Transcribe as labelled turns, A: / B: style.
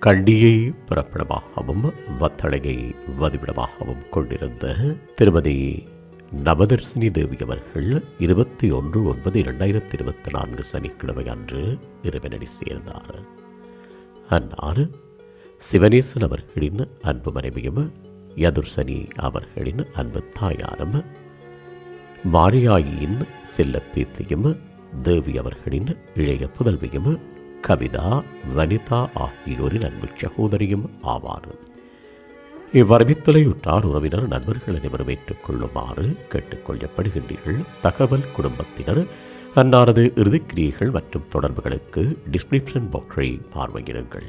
A: கண்டியை பிறப்பிடமாகவும் வத்தளையை வதிவிடமாகவும் கொண்டிருந்த திருமதி நவதர்சினி தேவி அவர்கள் இருபத்தி ஒன்று ஒன்பது இரண்டாயிரத்தி இருபத்தி நான்கு சனிக்கிழமை அன்று இறைவனடி சேர்ந்தார். அன்னார் சிவனேசன் அவர்களின் அன்பு மனைவியும் யதுர்சனி அவர்களின் அன்பு தாயாரும் மாரியாயின் செல்ல பேத்தியும் தேவி அவர்களின் இளைய புதல்வியும் கவிதா வனிதா ஆகியோரின் அன்பு சகோதரியும் ஆவார். இவ்வரவித்தலையுற்றார் உறவினர் நண்பர்கள் அனைவரும் ஏற்றுக்கொள்ளுமாறு கேட்டுக்கொள்ளப்படுகின்றீர்கள். தகவல் குடும்பத்தினர் அன்னாரது இறுதிக்கிரியைகள் மற்றும் தொடர்புகளுக்கு டிஸ்கிரிப்ஷன் பாக்ஸை பார்வையிடுங்கள்.